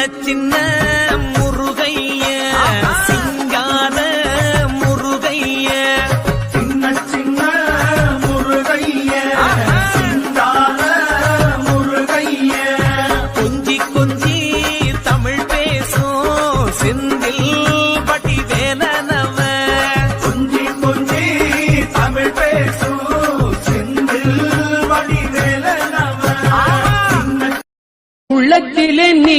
சின்ன முருகைய சிங்கார முருகைய. சின்ன சின்ன முருகைய சிந்தார முருகைய. கொஞ்சி கொஞ்சி தமிழ் பேசும் செந்தில் பட்டி வேலனவ கொஞ்சி கொஞ்சி தமிழ் பேசும் உள்ளத்திலே நீ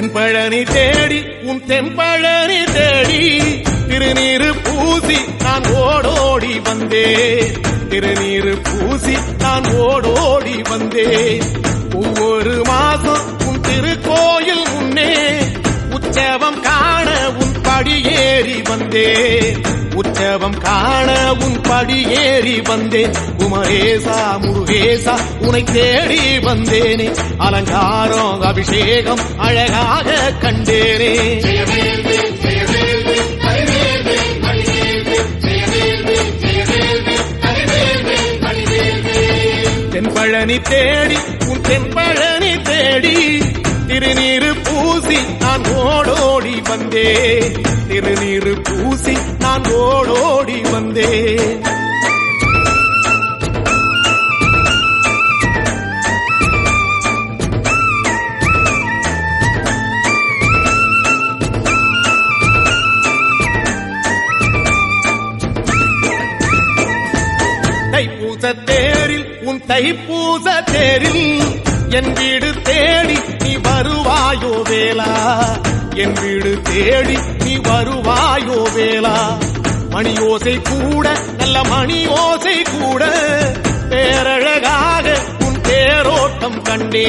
தென்பழனி தேடி உன் தென்பழனி தேடி திருநீரு பூசி நான் ஓடோடி வந்தேன். திருநீரு பூசி நான் ஓடோடி வந்தேன். ஒவ்வொரு மாசம் உன் திருக்கோயில் முன்னே உற்சவம் காண உன் படியேறி வந்தேன். உற்சவம் காண உன் படியேறி வந்தேன். குமரேசா முருகேசா உனை தேடி வந்தேனே. அலங்காரம் அபிஷேகம் அழகாக கண்டேனே. தென்பழனி தேடி உன் தென்பழனி தேடி திருநீரு பூசி நான் ஓடோடி வந்தேன். திருநீரு பூசி நான் ஓடோடி வந்தேன். தேரில் உன் தைப்பூச தேரில் என் வீடு தேடி நீ வருவாயோ வேலா என் வீடு தேடி நீ வருவாயோ வேலா மணி ஓசை கூட நல்ல மணி ஓசை கூட பேரழகா தேரோட்டம் கண்டே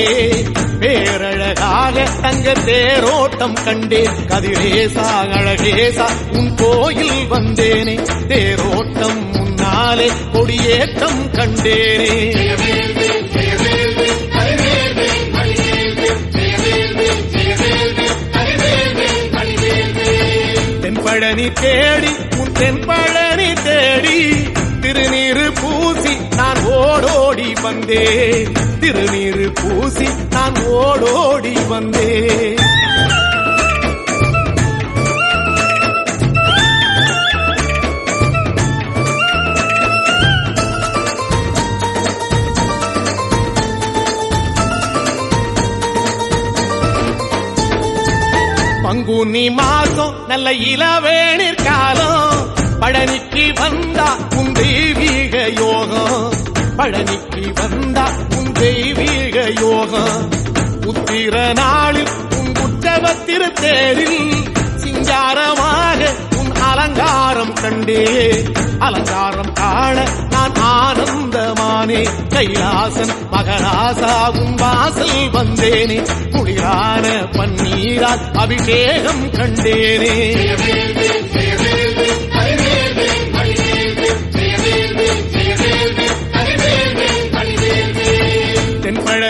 பேரழகாக தங்க தேரோட்டம் கண்டே கதிரேசா அழகேசா உன் கோயில் வந்தேனே. தேரோட்டம் முன்னாலே கொடியேற்றம் கண்டேனே. தென்பழனி தேடி உன் தென்பழனி தேடி திருநீரு பூசி ஓடோடி வந்தே. திருநீரு பூசி நான் ஓடோடி வந்தே. பங்குனி மாசம் நல்ல இளவேணிற் காலம். பழனிக்கு வந்தா உன் தெய்வீக யோகம். பழனிக்கு வந்தா உன் தெய்வீக யோகம். உத்திர நாளில் உன் உற்சவ திருத்தேரில் சிங்காரமாக உன் அலங்காரம் கண்டே. அலங்காரம் காண நான் ஆனந்தமானே. கைலாசன் மகராசா உன் வாசல் வந்தேனே. குளிரான பன்னீரால் அபிஷேகம் கண்டேனே.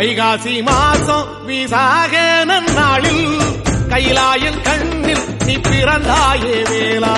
வைகாசி மாசம் விசாக நன்னாளில் கைலாயன் கண்ணில் நீ பிறந்தாயே வேளா.